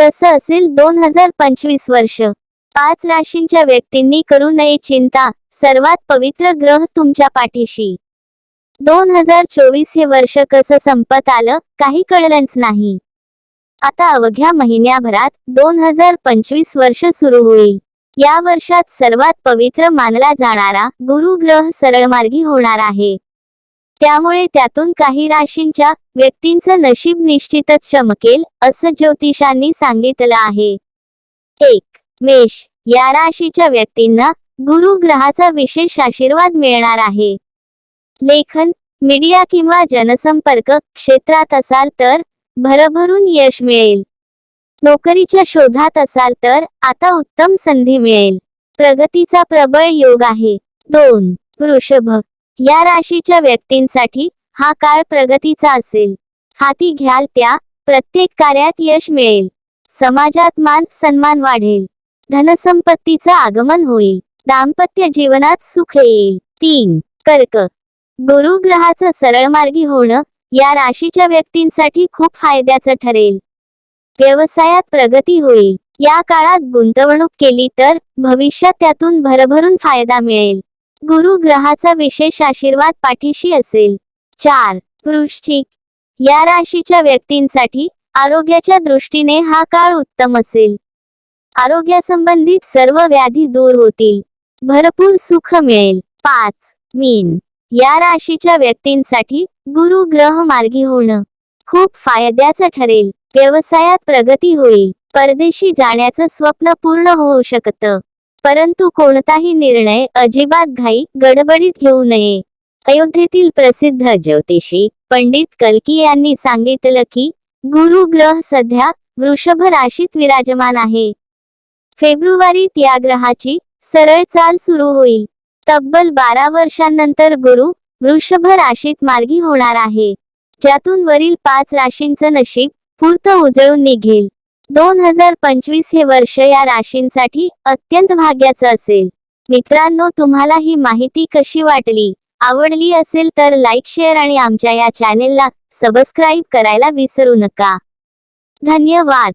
कसं असेल दोन हजार पंचवीस वर्ष. पाच राशींच्या व्यक्तींनी करू नये चिंता सर्वात पवित्र ग्रह तुमच्या पाठीशी. दोन हजार चोवीस हे वर्ष कसं संपत आलं काही कळलंच नाही. आता अवघ्या महिन्याभरात दोन हजार पंचवीस वर्ष सुरू होईल. या वर्षात सर्वात पवित्र मानला जाणारा गुरु ग्रह सरळमार्गी होणार आहे. त्यामुळे त्यातून काही राशींच्या व्यक्तींचं नशीब निश्चितच चमकेल असं ज्योतिषांनी सांगितलं आहे. एक मेष. या राशीच्या व्यक्तींना गुरु ग्रहाचा विशेष आशीर्वाद मिळणार आहे. लेखन मीडिया किंवा जनसंपर्क क्षेत्रात असाल तर भरभरून यश मिळेल. नोकरीच्या शोधात असाल तर आता उत्तम संधी मिळेल. प्रगतीचा प्रबळ योग आहे. दोन वृषभ. या राशीच्या व्यक्तींसाठी हा काळ प्रगतीचा असेल. हाती घ्याल त्या प्रत्येक कार्यात यश मिळेल. समाजात मान सन्मान वाढेल. धनसंपत्तीचं आगमन होईल. दाम्पत्य जीवनात सुख येईल. तीन कर्क. गुरु ग्रहाचं सरळमार्गी होणं या राशीच्या व्यक्तींसाठी खूप फायद्याचं ठरेल. व्यवसायात प्रगती होईल. या काळात गुंतवणूक केली तर भविष्यात त्यातून भरभरून फायदा मिळेल. गुरु ग्रहाचा विशेष आशीर्वाद पाठीशी असेल. चार. वृश्चिक. या राशीच्या व्यक्तींसाठी आरोग्याच्या दृष्टीने हा काळ उत्तम असेल. आरोग्यासंबंधित सर्व व्याधी दूर होतील. भरपूर सुख मिळेल. पाच. मीन. या राशीच्या व्यक्तींसाठी गुरु ग्रह मार्गी होणं खूप फायद्याचं ठरेल. व्यवसायात प्रगती होईल. परदेशी जाण्याचं स्वप्न पूर्ण होऊ शकतं. परंतु कोणताही निर्णय अजिबात घाई गडबडीत घेऊ नये. अयोध्येतील प्रसिद्ध ज्योतिषी पंडित कल्की यांनी सांगितलं की गुरु ग्रह सध्या वृषभ राशीत विराजमान आहे. फेब्रुवारीत या ग्रहाची सरळ चाल सुरू होईल. तब्बल बारा वर्षांनंतर गुरु वृषभ राशीत मार्गी होणार आहे. ज्यातून वरील पाच राशींचं नशीब पूर्त उजळून निघेल. दोन हजार पंचवीस हे वर्ष या राशींसाठी अत्यंत भाग्याचं असेल. मित्रांनो तुम्हाला ही माहिती कशी वाटली? आवडली असेल तर लाईक शेअर आणि आमच्या या चॅनेलला सबस्क्राईब करायला विसरू नका. धन्यवाद.